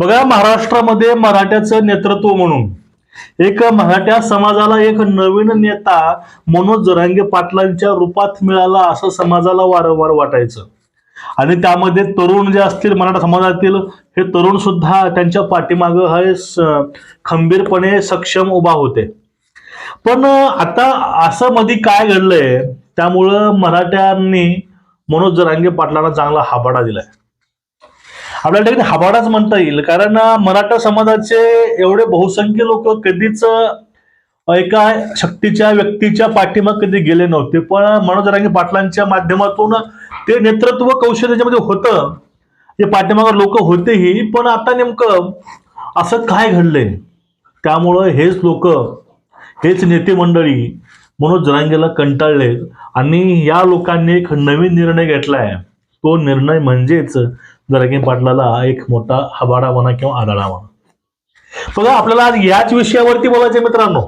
बघा महाराष्ट्रामध्ये मराठ्याचं नेतृत्व म्हणून. एक मराठ्या समाजाला एक नवीन नेता मनोज जरांगे पाटलांच्या रूपात मिळाला असं समाजाला वारंवार वाटायचं. आणि त्यामध्ये तरुण जे असतील मराठा समाजातील हे तरुण सुद्धा त्यांच्या पाठीमागं हे खंबीरपणे सक्षम उभा होते. पण आता असं मध्ये काय घडलंय त्यामुळं मराठ्यांनी मनोज जरांगे पाटलांना चांगला हाबाडा दिलाय. आपल्या ठिकाणी हबाडाच म्हणता येईल. कारण मराठा समाजाचे एवढे बहुसंख्य लोक कधीच एका शक्तीच्या व्यक्तीच्या पाठीमाग कधी गेले नव्हते. पण मनोज रांगे पाटलांच्या माध्यमातून ते नेतृत्व कौशल्य त्याच्यामध्ये होतं ते पाठीमाग लोक होतेही. पण आता नेमकं असं काय घडलंय? त्यामुळं हेच लोक हेच नेते मंडळी मनोज जरांगेला कंटाळले आणि या लोकांनी एक नवीन निर्णय घेतलाय. तो निर्णय म्हणजेच जरांगे पाटलाला एक मोठा हबाडा म्हणा किंवा आदाळा म्हणा. बघा आपल्याला आज याच विषयावरती बोलायचे मित्रांनो.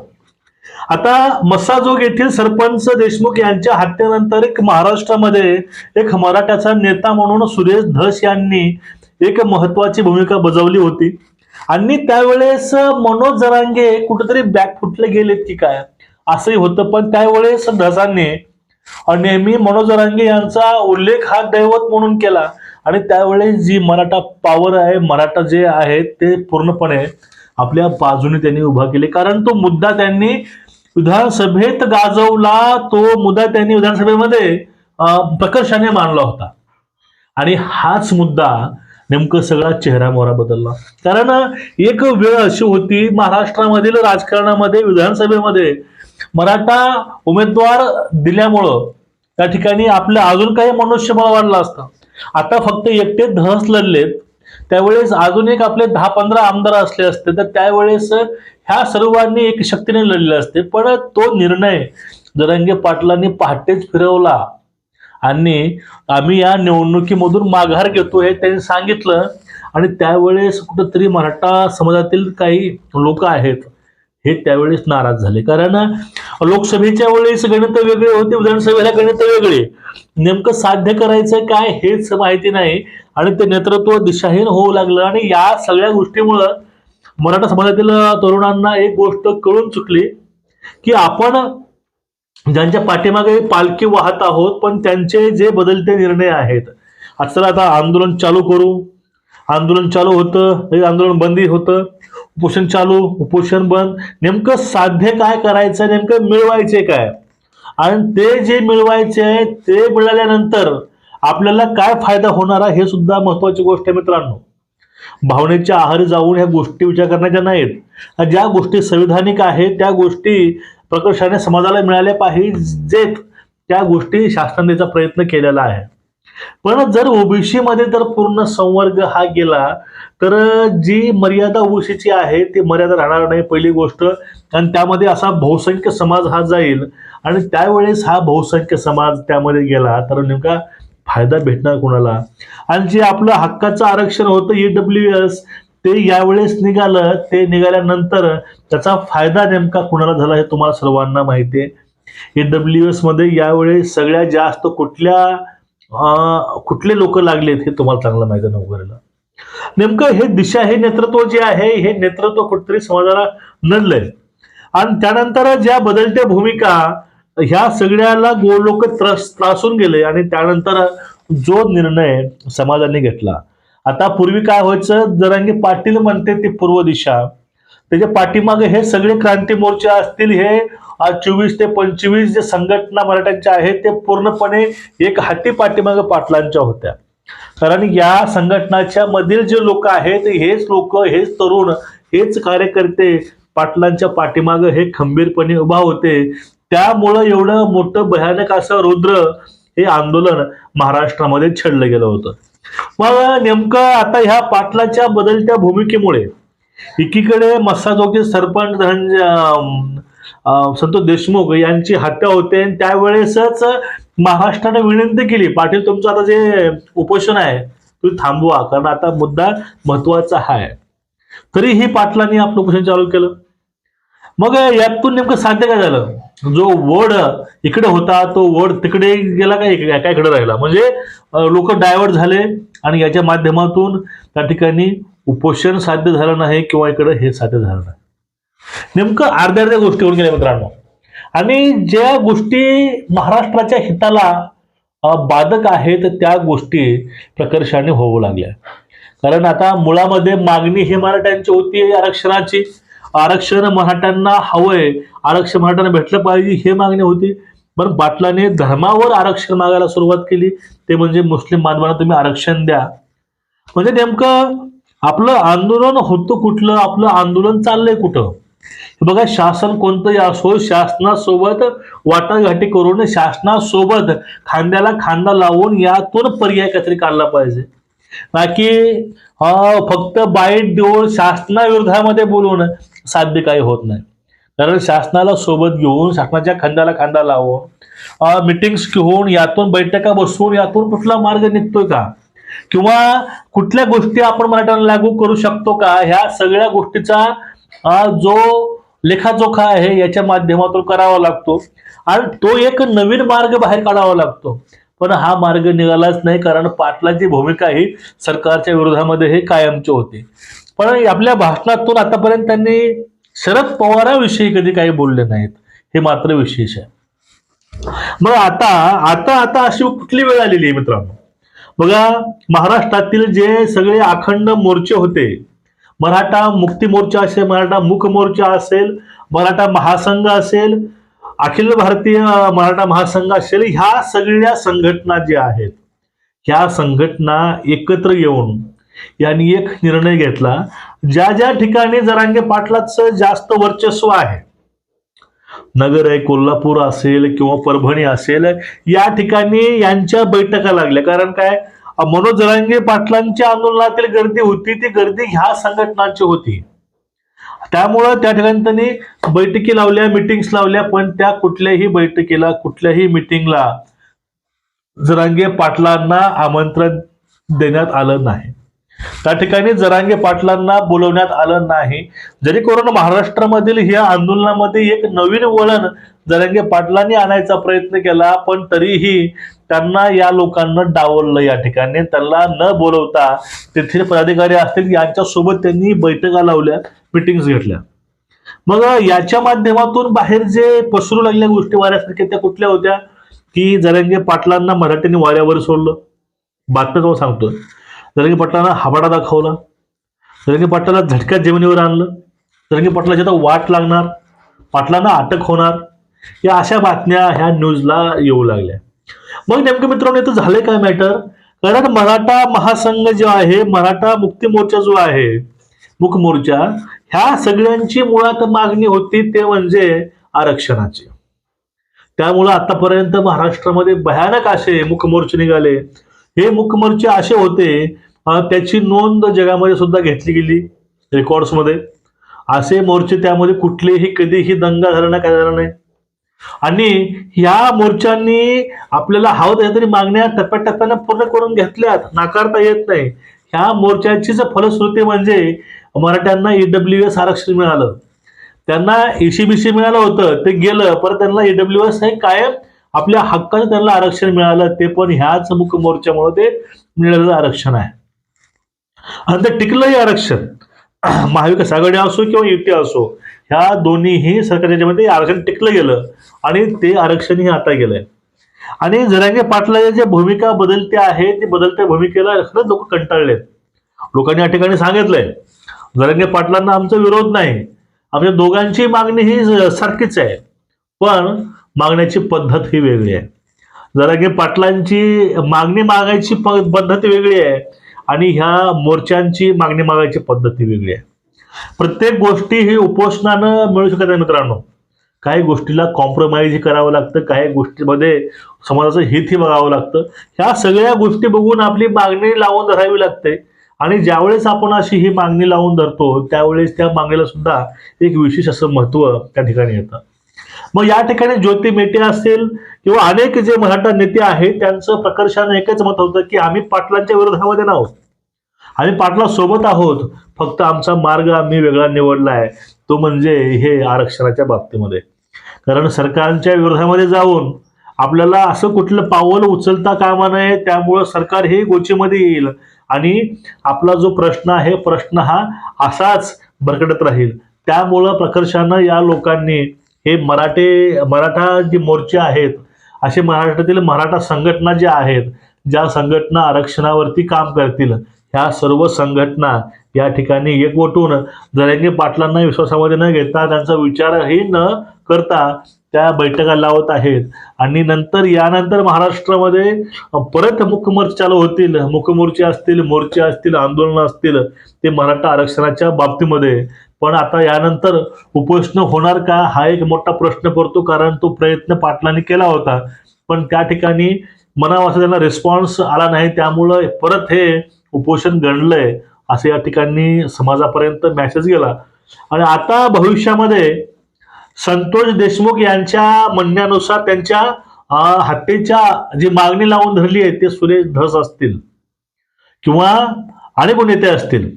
आता मसाजोग येथील सरपंच देशमुख यांच्या हत्येनंतर एक महाराष्ट्रामध्ये एक मराठ्याचा नेता म्हणून सुरेश धस यांनी एक महत्वाची भूमिका बजावली होती. आणि त्यावेळेस मनोज जरांगे कुठेतरी बॅक फुटले गेलेत की काय? असंही होतं पण त्यावेळेस धसांनी नेहमी मनोज जरांगे यांचा उल्लेख हा दैवत म्हणून केला. आणि त्यावेळेस जी मराठा पॉवर आहे मराठा जे आहे ते पूर्णपणे आपल्या बाजूने त्यांनी उभा केले. कारण तो मुद्दा त्यांनी विधानसभेत गाजवला तो मुद्दा त्यांनी विधानसभेमध्ये प्रकर्षाने मांडला होता. आणि हाच मुद्दा नेमकं सगळा चेहरा मोहरा बदलला. कारण एक वेळ अशी होती महाराष्ट्रामधील राजकारणामध्ये विधानसभेमध्ये मराठा उमेदवार दिल्यामुळं त्या ठिकाणी आपलं अजून काही मनुष्यबळ वाढलं असतं. आता फक्त एकटे धस लढलेत. त्यावेळेस अजून एक आपले दहा पंधरा आमदार असले असते तर त्यावेळेस ह्या सर्वांनी एक शक्तीने लढले असते. पण तो निर्णय जरंगे पाटलांनी पहाटेच फिरवला. आणि आम्ही या निवडणुकीमधून माघार घेतो हे त्यांनी सांगितलं. आणि त्यावेळेस कुठंतरी मराठा समाजातील काही लोक आहेत हे त्यावेळेस नाराज झाले. कारण लोकसभेच्या वेळेस गणित वेगळे होते विधानसभेला गणित वेगळे. नेमकं साध्य करायचं काय हेच माहिती नाही आणि ते नेतृत्व दिशाहीन होऊ लागलं आणि या सगळ्या गोष्टीमुळं मराठा समाजातील तरुणांना एक गोष्ट कळून चुकली की आपण ज्यांच्या पाठीमागे पालखी वाहत आहोत पण त्यांचे जे बदलते निर्णय आहेत. आज आता आंदोलन चालू करू. आंदोलन चालू होतं आंदोलन बंदी होतं. उपोषण चालू उपोषण बंद. नेमकं साध्य काय करायचं नेमकं मिळवायचे काय? आणि ते जे मिळवायचे आहे ते मिळाल्यानंतर आपल्याला काय फायदा होणार आहे हे सुद्धा महत्वाची गोष्ट आहे मित्रांनो. भावनेच्या आहारी जाऊन ह्या गोष्टी विचार करण्याच्या नाहीत. ज्या गोष्टी संविधानिक आहेत त्या गोष्टी प्रकर्षाने समाजाला मिळाल्या पाहिजेत. त्या गोष्टी शासनाचा प्रयत्न केलेला आहे. पण जर ओबीसी मध्ये तर पूर्ण संवर्ग हा गेला तर जी मर्यादा ओबीसीची आहे ती मर्यादा राहणार नाही पहिली गोष्ट. आणि त्यामध्ये असा बहुसंख्य समाज हा जाईल. आणि त्यावेळेस हा बहुसंख्य समाज त्यामध्ये गेला तर नेमका फायदा भेटणार कोणाला? आणि जे आपलं हक्काचं आरक्षण होतं ईडब्ल्यू एस ते यावेळेस निघालं ते निघाल्यानंतर त्याचा फायदा नेमका कुणाला झाला हे तुम्हाला सर्वांना माहिती आहे. ईडब्ल्यू एसमध्ये यावेळेस सगळ्यात जास्त कुठल्या कुठले लोक लागलेत हे तुम्हाला चांगलं माहिती आहे नोकरीला? नेमकं हे दिशा हे नेतृत्व जे आहे हे नेतृत्व कुठेतरी समाजाला नडलंय. आणि त्यानंतर ज्या बदलत्या भूमिका ह्या सगळ्याला गोड लोक त्रास त्रासून गेले आणि त्यानंतर जो निर्णय समाजाने घेतला. आता पूर्वी काय व्हायचं? जरांगी पाटील म्हणते ती पूर्व दिशा. त्याच्या पाठीमागे हे सगळे क्रांती मोर्चे असतील हे चोवीस ते पंचवीस जे संघटना मराठ्यांच्या आहेत ते पूर्णपणे एक हाती पाठीमागे पाटलांच्या होत्या. कारण या संघटनाच्या मधील जे लोक आहेत हेच लोक हेच तरुण हेच कार्यकर्ते पाटलांच्या पाठीमागे हे खंबीरपणे उभा होते. त्यामुळं एवढं मोठं भयानक असं रुद्र हे आंदोलन महाराष्ट्रामध्ये छेडलं गेलं होतं. मग नेमकं आता ह्या पाटलाच्या बदलत्या भूमिकेमुळे एकीकडे मस्साजोगी सरपंच धनंजय संतोष देशमुख यांची हत्या होते आणि त्यावेळेसच महाराष्ट्राने विनंती केली पाटील तुमचं आता जे उपोषण आहे तुम्ही थांबवा कारण आता मुद्दा महत्त्वाचा आहे. तरीही पाटलांनी आपलं उपोषण चालू केलं. मग यातून नेमकं साध्य काय झालं? जो वड इकडे होता तो वड तिकडे गेला काय काय इकडे राहिला? म्हणजे लोक डायव्हर्ट झाले आणि याच्या माध्यमातून त्या ठिकाणी उपोषण साध्य झालं नाही किंवा इकडं हे साध्य झालं नाही. नेमकं अर्ध्या अर्ध्या गोष्टी होऊन गेल्या मित्रांनो. आणि ज्या गोष्टी महाराष्ट्राच्या हिताला बाधक आहेत त्या गोष्टी प्रकर्षाने होऊ लागल्या. कारण आता मुळामध्ये मागणी ही मराठ्यांची होती आरक्षणाची. आरक्षण मराठ्यांना हवंय आरक्षण मराठ्यांना भेटलं पाहिजे हे मागणी होती. पण पाटलाने धर्मावर आरक्षण मागायला सुरुवात केली. ते म्हणजे मुस्लिम बांधवांना तुम्ही आरक्षण द्या. म्हणजे नेमकं आपलं आंदोलन होतं कुठलं? आपलं आंदोलन चाललंय कुठं? बघा शासन कोणतंही असो शासनासोबत वाटाघाटी करून शासनासोबत खांद्याला खांदा लावून यातून पर्याय काहीतरी काढला पाहिजे. बाकी की फक्त बाईट देऊन शासनाविरोधामध्ये बोलून साध्य काही होत नाही. कारण शासनाला सोबत घेऊन शासनाच्या खांद्याला खांदा लावून मिटिंग्स घेऊन यातून बैठका बसवून यातून कुठला मार्ग निघतोय का? किंवा कुठल्या गोष्टी आपण मराठ्यांना लागू करू शकतो का? ह्या सगळ्या गोष्टीचा जो लेखाजोखा आहे याच्या माध्यमातून करावा लागतो. आणि तो एक नवीन मार्ग बाहेर काढावा लागतो. पण हा मार्ग निघालाच नाही कारण पाटलाची भूमिका ही सरकारच्या विरोधामध्ये हे कायमची होती. पण आपल्या भाषणातून आतापर्यंत त्यांनी शरद पवारांविषयी कधी काही बोलले नाहीत. हे मात्र विशेष आहे. मग आता आता आता अशी कुठली वेळ आलेली आहे मित्रांनो? बघा महाराष्ट्रातील जे सगळे अखंड मोर्चे होते मराठा मुक्ती मोर्चा असेल मराठा मुक मोर्चा असेल मराठा महासंघ असेल अखिल भारतीय मराठा महासंघ असेल ह्या सगळ्या संघटना ज्या आहेत ह्या संघटना एकत्र येऊन यांनी एक निर्णय घेतला. ज्या ज्या ठिकाणी जरांगे पाटलाचं जास्त वर्चस्व आहे नगर आहे कोल्हापूर असेल किंवा परभणी असेल या ठिकाणी यांच्या बैठका लागल्या. कारण काय? मनोज जरांगे पाटलांच्या आंदोलनातील गर्दी होती ती गर्दी ह्या संघटनांची होती. त्यामुळं त्या ठिकाणी त्यांनी बैठकी लावल्या मिटिंग्स लावल्या पण त्या कुठल्याही बैठकीला कुठल्याही मिटिंगला जरांगे पाटलांना आमंत्रण देण्यात आलं नाही. त्या ठिकाणी जरांगे पाटलांना बोलवण्यात आलं नाही. जरी करून महाराष्ट्रामधील ह्या आंदोलनामध्ये एक नवीन वळण जरांगे पाटलांनी आणायचा प्रयत्न केला पण तरीही त्यांना या लोकांना डावललं या ठिकाणी. त्यांना न बोलवता तेथील पदाधिकारी असतील यांच्यासोबत त्यांनी बैठका लावल्या मिटिंग्स घेतल्या. मग याच्या माध्यमातून बाहेर जे पसरू लागल्या गोष्टी वाऱ्यासारख्या त्या कुठल्या होत्या? की जरंगे पाटलांना मराठ्यांनी वाऱ्यावर सोडलं? बातम्या तुम्हाला सांगतो जरंगी पाटलांना हाबाडा दाखवला. जरंगी पाटलाला झटक्यात जमिनीवर आणलं. जरंगी पाटलाची आता वाट लागणार. पाटलांना अटक होणार. या अशा बातम्या ह्या न्यूजला येऊ लागल्या. मग नेमकं मित्रांनो इथं झालंय काय मॅटर कारण मराठा महासंघ जो आहे मराठा मुक्ती मोर्चा जो आहे मुख मोर्चा ह्या सगळ्यांची मुळात मागणी होती ते म्हणजे आरक्षणाची. त्यामुळं आतापर्यंत महाराष्ट्रामध्ये भयानक असे मुखमोर्चे निघाले. हे मुखमोर्चे असे होते त्याची नोंद जगामध्ये सुद्धा घेतली गेली रेकॉर्ड्समध्ये. असे मोर्चे त्यामध्ये कुठलेही कधीही दंगा झाला नाही काय झाला नाही. आणि ह्या मोर्चांनी आपल्याला हवं त्याच्या मागण्या टप्प्याटप्प्यानं पूर्ण करून घेतल्यात नाकारता येत नाही. ह्या मोर्चाची जर फलश्रुती म्हणजे मराठ्यांना ईडब्ल्यू एस आरक्षण मिळालं. त्यांना एसीबीसी मिळालं होतं ते गेलं परत त्यांना ईडब्ल्यू एस हे कायम आपल्या हक्काचं त्यांना आरक्षण मिळालं ते पण ह्याच मुख मोर्चामुळे ते मिळालेलं आरक्षण आहे. आणि ते टिकलंही आरक्षण. महाविकास आघाडी असो किंवा युती असो ह्या दोन्हीही सरकारच्या याच्यामध्ये आरक्षण टिकलं गेलं आणि ते आरक्षणही आता गेलंय. आणि जरांगे पाटलाच्या ज्या भूमिका बदलत्या आहे ते बदलत्या भूमिकेला खरंच लोक कंटाळलेत. लोकांनी या ठिकाणी सांगितलंय जरांगे पाटलांना आमचा विरोध नाही. आमच्या दोघांची मागणी ही सारखीच आहे. पण मागण्याची पद्धत ही वेगळी आहे. जरा की पाटलांची मागणी मागायची प- पद्धत वेगळी आहे आणि ह्या मोर्चांची मागणी मागायची पद्धत ही वेगळी आहे. प्रत्येक गोष्टी ही उपोषणानं मिळू शकत नाही मित्रांनो. काही गोष्टीला कॉम्प्रोमाइज करावं लागतं काही गोष्टीमध्ये समाजाचं हितही बघावं लागतं. ह्या सगळ्या गोष्टी बघून आपली मागणी लावून धरावी लागते. आणि ज्यावेळेस आपण अशी ही मागणी लावून धरतो त्यावेळेस त्या मागणीला सुद्धा एक विशेष असं महत्त्व त्या ठिकाणी येतं. मग या ठिकाणी ज्योती मेटे असेल किंवा अनेक जे मराठा नेते आहेत त्यांचं प्रकर्षानं एकच मत होतं की आम्ही पाटलांच्या विरोधामध्ये नाहोत आम्ही पाटला सोबत आहोत. फक्त आमचा मार्ग आम्ही वेगळा निवडला आहे तो म्हणजे हे आरक्षणाच्या बाबतीमध्ये. कारण सरकारच्या विरोधामध्ये जाऊन आपल्याला असं कुठलं पावलं उचलता कामा नये त्यामुळं सरकार हे गोचीमध्ये येईल. आणि आपला जो प्रश्न आहे प्रश्न हा असाच भरकटत राहील. त्यामुळं प्रकर्षानं या लोकांनी हे मराठे मराठा जे मोर्चे आहेत असे महाराष्ट्रातील मराठा संघटना ज्या आहेत ज्या संघटना आरक्षणावरती काम करतील ह्या सर्व संघटना या ठिकाणी एकवटून जरांगे पाटलांना विश्वासामध्ये न घेता त्यांचा विचारही न करता त्या बैठका लावत आहेत. आणि नंतर यानंतर महाराष्ट्रामध्ये परत मुखमोर्चे चालू होतील. मुखमोर्चे असतील मोर्चे असतील आंदोलनं असतील ते मराठा आरक्षणाच्या बाबतीमध्ये पण आता यानंतर उपोषण होणार का हा एक मोठा प्रश्न पडतो कारण तो प्रयत्न पाटलांनी केला होता. पण त्या ठिकाणी मनावासा त्यांना रिस्पॉन्स आला नाही त्यामुळं परत हे उपोषण गणलंय असं या ठिकाणी समाजापर्यंत मॅसेज गेला. आणि आता भविष्यामध्ये संतोष देशमुख यांच्या म्हणण्यानुसार त्यांच्या हत्येच्या जी मागणी लावून धरली आहे ते सुरेश धस असतील किंवा आणि कोण नेते असतील.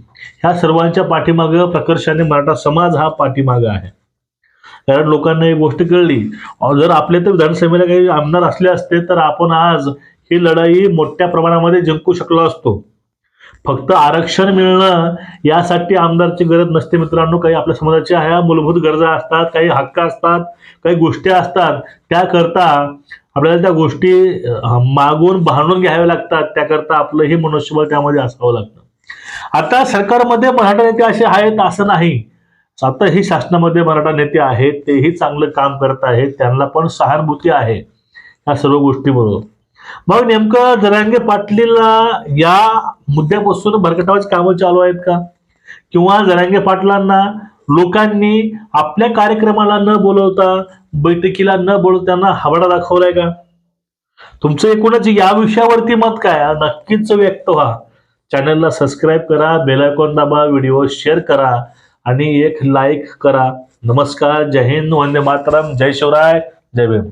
ह्या सर्वांच्या पाठीमागं प्रकर्षाने मराठा समाज हा पाठीमागं आहे. कारण लोकांना एक गोष्ट कळली जर आपले तर विधानसभेला काही आमदार असले असते तर आपण आज ही लढाई मोठ्या प्रमाणामध्ये जिंकू शकलो असतो. फक्त आरक्षण मिळणं यासाठी आमदारची गरज नसते मित्रांनो. काही आपल्या समाजाच्या ह्या मूलभूत गरजा असतात काही हक्क असतात काही गोष्टी असतात. त्याकरता आपल्याला त्या गोष्टी मागून भांडून घ्याव्या लागतात. त्याकरता आपलंही मनुष्यबळ त्यामध्ये असावं लागतं. आता सरकारमध्ये मराठा नेते असे आहेत असं नाही. आताही शासनामध्ये मराठा नेते आहेत तेही चांगलं काम करत आहेत त्यांना पण सहानुभूती आहे या सर्व गोष्टीबरोबर मग नेमकं जरांगे पाटील या मुद्द्यापासून भरकटावाची कामं चालू आहेत का? किंवा जरांगे पाटलांना लोकांनी आपल्या कार्यक्रमाला न बोलवता बैठकीला न बोलवताना त्यांना हावडा दाखवलाय का? तुमचं एकूणच या विषयावरती मत काय? नक्कीच व्यक्त व्हा. चॅनलला सबस्क्राईब करा बेलायकॉन दाबा व्हिडिओ शेअर करा आणि एक लाईक करा. नमस्कार जय हिंद वंदे मातरम जय शिवराय जय भीम.